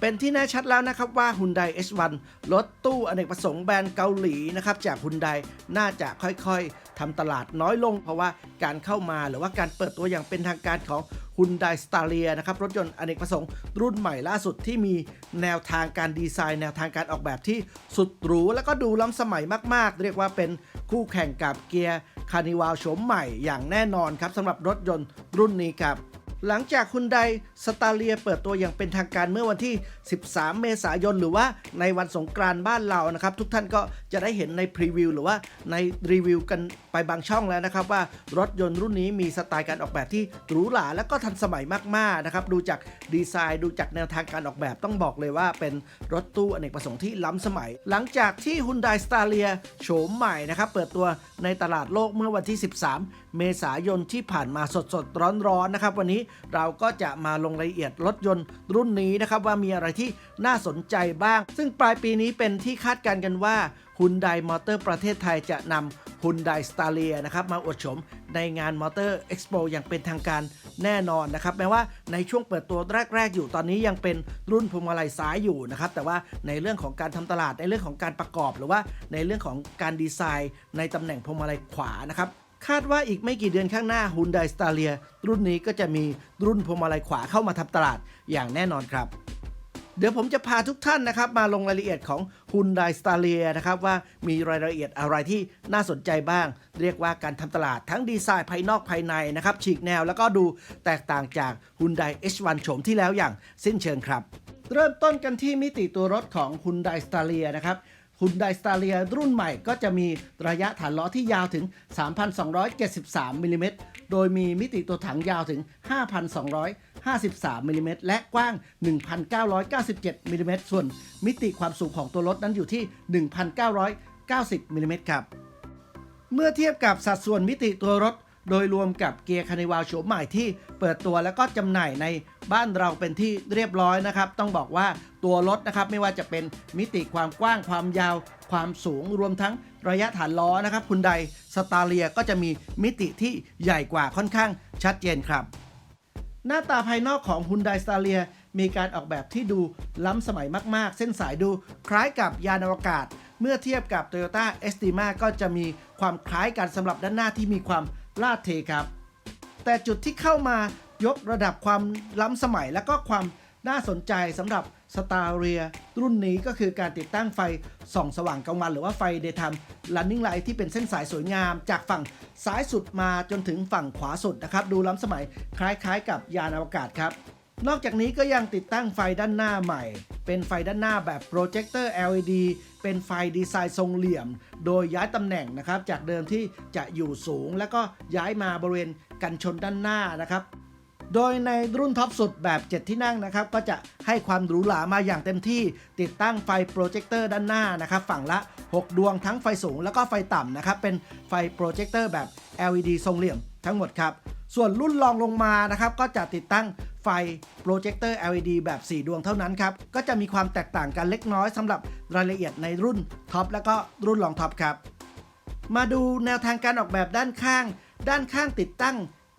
เป็นที่แน่ชัดแล้วนะครับว่า Hyundai H1 รถตู้อเนกประสงค์แบรนด์เกาหลีนะครับจาก Hyundai น่าจะค่อยๆทำตลาดน้อยลง เพราะว่าการเข้ามาหรือว่าการเปิดตัวอย่างเป็นทางการของ Hyundai Staria นะครับรถยนต์อเนกประสงค์รุ่นใหม่ล่าสุดที่มีแนวทางการดีไซน์ แนวทางการออกแบบที่สุดหรู แล้วก็ดูล้ำสมัยมากๆ เรียกว่าเป็นคู่แข่งกับเกียร์คานิวาลโฉมใหม่อย่างแน่นอนครับสำหรับรถยนต์รุ่นนี้ครับ หลังจากคุณไดสตาเลียเปิดตัวอย่างเป็นทางการเมื่อวันที่ 13 เมษายน หรือว่าในวันสงกรานต์บ้านเรานะครับ ทุกท่านก็จะได้เห็นในพรีวิวหรือว่าในรีวิวกันไปบางช่องแล้วนะครับ ว่ารถยนต์รุ่นนี้มีสไตล์การออกแบบที่หรูหราและก็ทันสมัยมากๆนะครับ ดูจากดีไซน์ ดูจากแนวทางการออกแบบต้องบอกเลยว่าเป็นรถตู้อเนกประสงค์ที่ล้ำสมัย หลังจากที่ Hyundai Staria โฉมใหม่นะครับเปิดตัวในตลาดโลกเมื่อวันที่ 13 เมษายนที่ผ่านมาสดๆร้อนๆนะครับวันนี้เราก็จะมาลงรายละเอียดรถยนต์รุ่นนี้นะครับว่ามีอะไรที่น่าสนใจบ้าง ซึ่งปลายปีนี้เป็นที่คาดการณ์กันว่า Hyundai Motor ประเทศไทยจะนำ Hyundai Staria นะครับมาอวดโฉมในงาน Motor Expo อย่างเป็นทางการแน่นอนนะครับแม้ว่าในช่วงเปิดตัวแรก ๆ อยู่ตอนนี้ยังเป็นรุ่นพวงมาลัยซ้ายอยู่นะครับแต่ว่าในเรื่องของการทำตลาดในเรื่องของการประกอบ หรือว่าในเรื่องของการดีไซน์ ในตำแหน่งพวงมาลัยขวานะครับ คาดว่าอีกไม่กี่เดือนข้างหน้า Hyundai Staria รุ่นนี้ก็จะมีรุ่นพวงมาลัยขวาเข้ามาทำตลาดอย่างแน่นอนครับ เดี๋ยวผมจะพาทุกท่านนะครับ มาลงรายละเอียดของ Hyundai Staria นะครับว่ามีรายละเอียดอะไรที่น่าสนใจบ้าง เรียกว่าการทำตลาดทั้งดีไซน์ภายนอกภายในนะครับฉีกแนวแล้วก็ดูแตกต่างจาก Hyundai H1 โฉมที่แล้วอย่างสิ้นเชิงครับ เริ่มต้นกันที่มิติตัวรถของ Hyundai Staria นะครับ Hyundai Staria รุ่นใหม่ก็จะมีระยะฐานล้อที่ยาวถึง 3,273มิลลิเมตรโดยมีมิติตัวถังยาวถึง 5,253มิลลิเมตรและกว้าง 1,997มิลลิเมตรส่วนมิติความสูงของตัวรถนั้นอยู่ที่ 1,990มิลลิเมตรครับ เมื่อเทียบกับสัดส่วนมิติตัวรถ โดยรวมกับเกียร์คานิวาลโฉมใหม่ที่เปิดตัวแล้วก็จำหน่ายในบ้านเราเป็นที่เรียบร้อยนะครับ ต้องบอกว่าตัวรถนะครับไม่ว่าจะเป็นมิติความกว้างความยาว ความสูงรวมทั้งระยะฐานล้อนะครับคุณใดสตาเลียก็จะมีมิติที่ใหญ่กว่าค่อนข้างชัดเจนครับ หน้าตาภายนอกของ Hyundai Staria มีการออกแบบที่ดูล้ำสมัยมาก ๆ เส้นสายดูคล้ายกับยานอวกาศ เมื่อเทียบกับ Toyota Estima ก็จะมีความคล้ายกันสำหรับด้านหน้าที่มีความ ลาดเทครับ แต่จุดที่เข้ามายกระดับความล้ำสมัยและก็ความน่าสนใจสำหรับ s t a r i a รุ่นนี้ก็คือการติดตั้งไฟส่องสว่างกลางวันหรือว่าไฟ daytime running light ที่เป็นเส้นสายสวยงาม จากฝั่งซ้ายสุดมาจนถึงฝั่งขวาสุดนะครับ ดูล้ำสมัยคล้ายๆ กับยานอวกาศครับ นอกจากนี้ก็ยังติดตั้งไฟด้านหน้าใหม่ เป็นไฟด้านหน้าแบบโปรเจคเตอร์ LED เป็นไฟดีไซน์ทรงเหลี่ยม โดยย้ายตำแหน่งนะครับ จากเดิมที่จะอยู่สูง แล้วก็ย้ายมาบริเวณกันชนด้านหน้านะครับโดยในรุ่นท็อปสุดแบบ 7 ที่นั่งนะครับ ก็จะให้ความหรูหรามาอย่างเต็มที่ ติดตั้งไฟโปรเจคเตอร์ด้านหน้านะครับ ฝั่งละ 6 ดวงทั้งไฟสูงแล้วก็ไฟต่ำนะครับ เป็นไฟโปรเจคเตอร์แบบ LED ทรงเหลี่ยมทั้งหมดครับ ส่วนรุ่นรองลงมานะครับ ก็จะติดตั้ง ไฟโปรเจคเตอร์ LED แบบ 4 ดวงเท่านั้นครับ ก็จะมีความแตกต่างกันเล็กน้อยสำหรับรายละเอียดในรุ่นท็อปและก็รุ่นรองท็อปครับ มาดูแนวทางการออกแบบด้านข้าง ด้านข้างติดตั้ง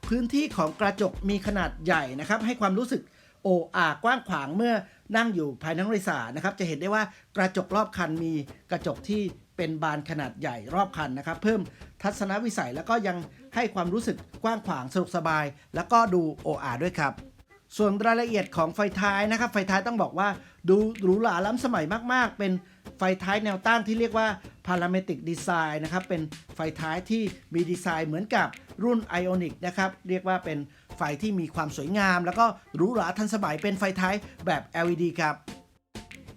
พื้นที่ของกระจกมีขนาดใหญ่นะครับ ให้ความรู้สึกโอ้อากว้างขวางเมื่อนั่งอยู่ภายในห้องโดยสานะครับ จะเห็นได้ว่ากระจกรอบคันมีกระจกที่เป็นบานขนาดใหญ่รอบคันนะครับ เพิ่มทัศนวิสัยแล้วก็ยังให้ความรู้สึกกว้างขวางสะดวกสบาย แล้วก็ดูโออาด้วยครับ ส่วนรายละเอียดของไฟท้ายนะครับ ไฟท้ายต้องบอกว่าดูหรูหราล้ำสมัยมาก ๆ เป็นไฟท้ายแนวต้านที่เรียกว่า Parametric Design นะครับ เป็นไฟท้ายที่มีดีไซน์เหมือนกับรุ่น Ionic นะครับ เรียกว่าเป็นไฟที่มีความสวยงาม แล้วก็หรูหราทันสมัยเป็นไฟท้ายแบบ LED ครับ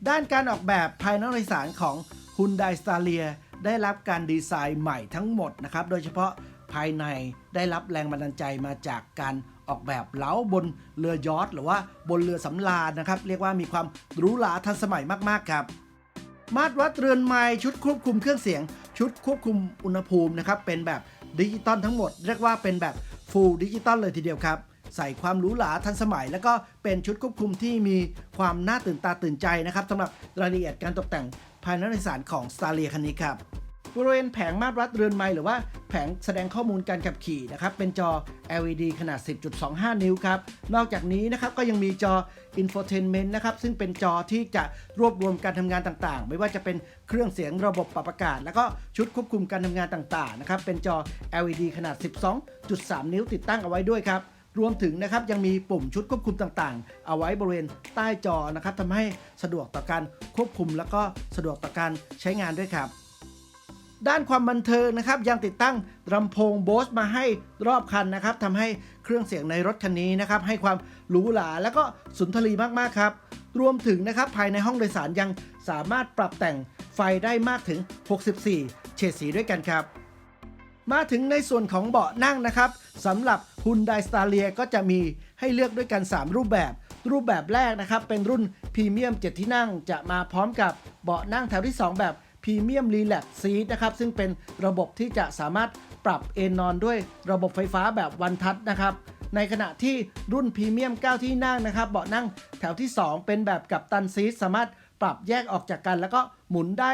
ด้านการออกแบบภายนอกโดยสารของ Hyundai Staria ได้รับการดีไซน์ใหม่ทั้งหมดนะครับ โดยเฉพาะภายในได้รับแรงบันดาลใจมาจากการ ออกแบบเล้าบนเรือยอทหรือว่าบนเรือสำราญนะครับ เรียกว่ามีความหรูหราทันสมัยมากๆครับมาตรวัดเรือนไม้ชุดควบคุมเครื่องเสียง ชุดควบคุมอุณหภูมินะครับเป็นแบบดิจิตอลทั้งหมด เรียกว่าเป็นแบบฟูลดิจิตอลเลยทีเดียวครับ ใส่ความหรูหราทันสมัย แล้วก็เป็นชุดควบคุมที่มีความน่าตื่นตาตื่นใจนะครับสำหรับรายละเอียดการตกแต่งภายในสารของ s t a r เ i a คันนี้ครับบริเวณแผงมาตรวัดเรือนไมล์หรือว่า ผงแสดงข้อมูลการขับขี่นะครับ เป็นจอ LED ขนาด 10.25 นิ้วครับ นอกจากนี้นะครับก็ยังมีจอ Infotainment นะครับ ซึ่งเป็นจอที่จะรวบรวมการทำงานต่างๆ ไม่ว่าจะเป็นเครื่องเสียงระบบปรับอากาศ แล้วก็ชุดควบคุมการทำงานต่างๆ นะครับ เป็นจอ LED ขนาด 12.3 นิ้วติดตั้งเอาไว้ด้วยครับรวมถึงนะครับยังมีปุ่มชุดควบคุมต่างๆ เอาไว้บริเวณใต้จอนะครับทำให้สะดวกต่อการควบคุม แล้วก็สะดวกต่อการใช้งานด้วยครับ ด้านความบันเทิงนะครับ ยังติดตั้งลำโพงโบสมาให้รอบคันนะครับทำให้เครื่องเสียงในรถคันนี้นะครับ ให้ความหรูหรา แล้วก็สุนทรีมาก ๆ ครับ รวมถึงนะครับ ภายในห้องโดยสารยังสามารถปรับแต่งไฟได้มากถึง 64 เฉดสีด้วยกันครับ มาถึงในส่วนของเบาะนั่งนะครับสำหรับ Hyundai Staria ก็จะมีให้เลือกด้วยกัน 3 รูปแบบรูปแบบแรกนะครับ เป็นรุ่นพรีเมียม 7 ที่นั่งจะมาพร้อมกับเบาะนั่งแถวที่ 2 แบบ พรีเมียมรีแลกซีทนะครับ ซึ่งเป็นระบบที่จะสามารถปรับเอนนอนด้วยระบบไฟฟ้าแบบวันทัชนะครับในขณะที่รุ่นพรีเมียม 9 ที่นั่งนะครับ เบาะนั่งแถวที่ 2 เป็นแบบกับตันซีทสามารถปรับแยกออกจากกัน แล้วก็หมุนได้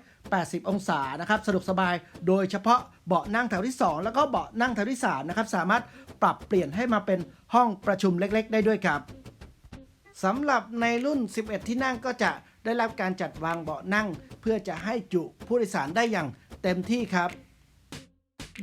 180 องศานะครับสะดวกสบายโดยเฉพาะเบาะนั่งแถวที่ 2 แล้วก็เบาะนั่งแถวที่ 3 นะครับ สามารถปรับเปลี่ยนให้มาเป็นห้องประชุมเล็กๆ ได้ด้วยครับสำหรับในรุ่น 11 ที่นั่งก็จะ ได้รับการจัดวางเบาะนั่ง เพื่อจะให้จุผู้โดยสารได้อย่างเต็มที่ครับ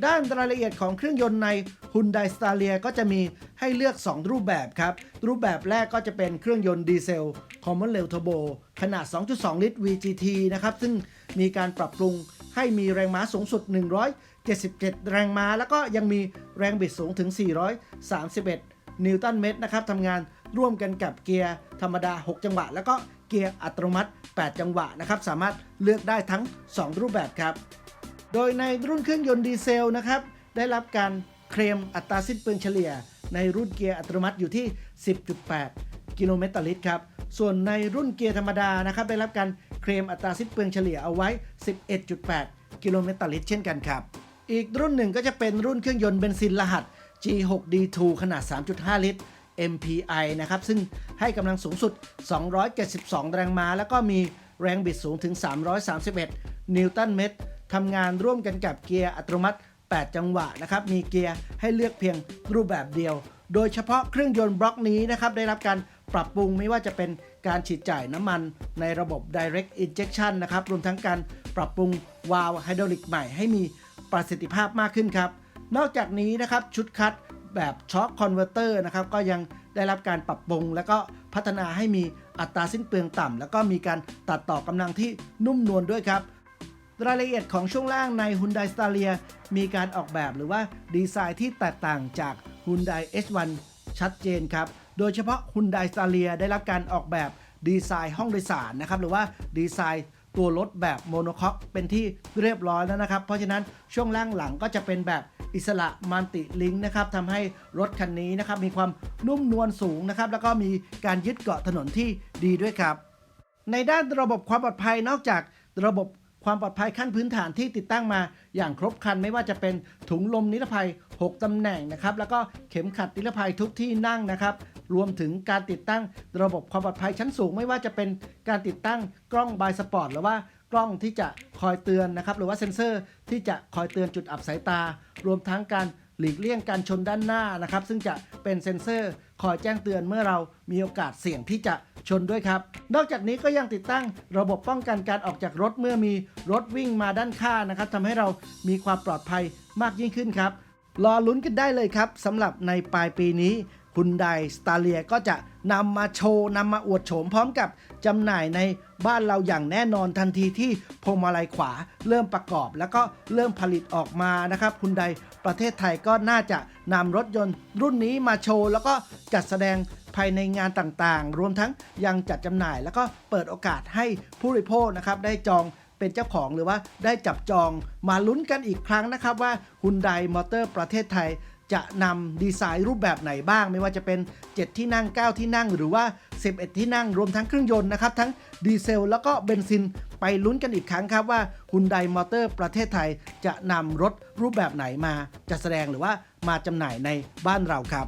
ด้านรายละเอียดของเครื่องยนต์ใน Hyundai Staria ก็จะมีให้เลือก 2 รูปแบบครับ รูปแบบแรกก็จะเป็นเครื่องยนต์ดีเซล Common Rail Turbo ขนาด 2.2 ลิตร VGT นะครับ ซึ่งมีการปรับปรุงให้มีแรงม้าสูงสุด 177 แรงม้า แล้วก็ยังมีแรงบิดสูงถึง 431 นิวตันเมตรนะครับทำงานร่วมกันกับเกียร์ธรรมดา 6 จังหวะ แล้วก็ เกียร์อัตโนมัติ 8 จังหวะนะครับ สามารถเลือกได้ทั้ง 2 รูปแบบครับ โดยในรุ่นเครื่องยนต์ดีเซลนะครับ ได้รับการเคลมอัตราสิ้นเปลืองเฉลี่ย ในรุ่นเกียร์อัตโนมัติอยู่ที่ 10.8 กิโลเมตรต่อลิตรครับ ส่วนในรุ่นเกียร์ธรรมดานะครับ ได้รับการเคลมอัตราสิ้นเปลืองเฉลี่ยเอาไว้ 11.8 กิโลเมตรต่อลิตรเช่นกันครับ อีกรุ่นหนึ่งก็จะเป็นรุ่นเครื่องยนต์เบนซินรหัส G6D2 ขนาด 3.5 ลิตร MPI นะครับ ซึ่งให้กำลังสูงสุด 272 แรงม้า แล้วก็มีแรงบิดสูงถึง 331 นิวตันเมตรทำงานร่วมกันกับเกียร์อัตโนมัติ 8 จังหวะนะครับ มีเกียร์ให้เลือกเพียงรูปแบบเดียว โดยเฉพาะเครื่องยนต์บล็อกนี้นะครับ ได้รับการปรับปรุงไม่ว่าจะเป็นการฉีดจ่ายน้ำมันในระบบ direct injection นะครับ รวมทั้งการปรับปรุงวาล์วไฮดรอลิกใหม่ให้มีประสิทธิภาพมากขึ้นครับ นอกจากนี้นะครับชุดคัด แบบช็อคคอนเวอร์เตอร์นะครับก็ยังได้รับการปรับปรุง แล้วก็พัฒนาให้มีอัตราสิ้นเปลืองต่ำ แล้วก็มีการตัดต่อกำลังที่นุ่มนวลด้วยครับ รายละเอียดของช่วงล่างใน Hyundai Staria มีการออกแบบหรือว่าดีไซน์ที่แตกต่างจาก Hyundai H1 ชัดเจนครับ โดยเฉพาะ Hyundai Staria ได้รับการออกแบบดีไซน์ห้องโดยสารนะครับหรือว่าดีไซน์ตัวรถแบบโมโนคอกเป็นที่เรียบร้อยแล้วนะครับ เพราะฉะนั้นช่วงล่างหลังก็จะเป็นแบบ อิสระมัลติลิงนะครับทำให้รถคันนี้นะครับมีความนุ่มนวลสูงนะครับแล้วก็มีการยึดเกาะถนนที่ดีด้วยครับ ในด้านระบบความปลอดภัยนอกจากระบบความปลอดภัยขั้นพื้นฐานที่ติดตั้งมาอย่างครบครันไม่ว่าจะเป็นถุงลมนิรภัย 6 ตำแหน่งนะครับแล้วก็เข็มขัดนิรภัยทุกที่นั่งนะครับรวมถึงการติดตั้งระบบความปลอดภัยชั้นสูง ไม่ว่าจะเป็นการติดตั้งกล้องบายสปอร์ตหรือว่ากล้องที่จะคอยเตือนนะครับหรือว่าเซ็นเซอร์ที่จะคอยเตือนจุดอับสายตา รวมทั้งการหลีกเลี่ยงการชนด้านหน้านะครับ ซึ่งจะเป็นเซ็นเซอร์คอยแจ้งเตือนเมื่อเรามีโอกาสเสี่ยงที่จะชนด้วยครับ นอกจากนี้ก็ยังติดตั้งระบบป้องกันการออกจากรถเมื่อมีรถวิ่งมาด้านข้างนะครับทำให้เรามีความปลอดภัยมากยิ่งขึ้นครับ รอลุ้นกันได้เลยครับสำหรับในปลายปีนี้คุณไดสตาเลียก็จะนำมาโชว์นำมาอวดโฉมพร้อมกับจำหน่ายใน บ้านเราอย่างแน่นอนทันทีที่พวงมาลัยขวาเริ่มประกอบ แล้วก็เริ่มผลิตออกมานะครับคุณไดประเทศไทยก็น่าจะนำรถยนต์รุ่นนี้มาโชว์ แล้วก็จัดแสดงภายในงานต่างๆ รวมทั้งยังจัดจำหน่าย แล้วก็เปิดโอกาสให้ผู้บริโภคนะครับได้จองเป็นเจ้าของหรือว่าได้จับจองมาลุ้นกันอีกครั้งนะครับว่า Hyundai Motor ประเทศไทย จะนำดีไซน์รูปแบบไหนบ้าง ไม่ว่าจะเป็น 7 ที่นั่ง 9 ที่นั่ง หรือว่า 11 ที่นั่ง รวมทั้งเครื่องยนต์นะครับ ทั้งดีเซลแล้วก็เบนซินไปลุ้นกันอีกครั้งครับว่า Hyundai Motor ประเทศไทยจะนำรถรูปแบบไหนมาจัดแสดงหรือว่ามาจำหน่ายในบ้านเราครับ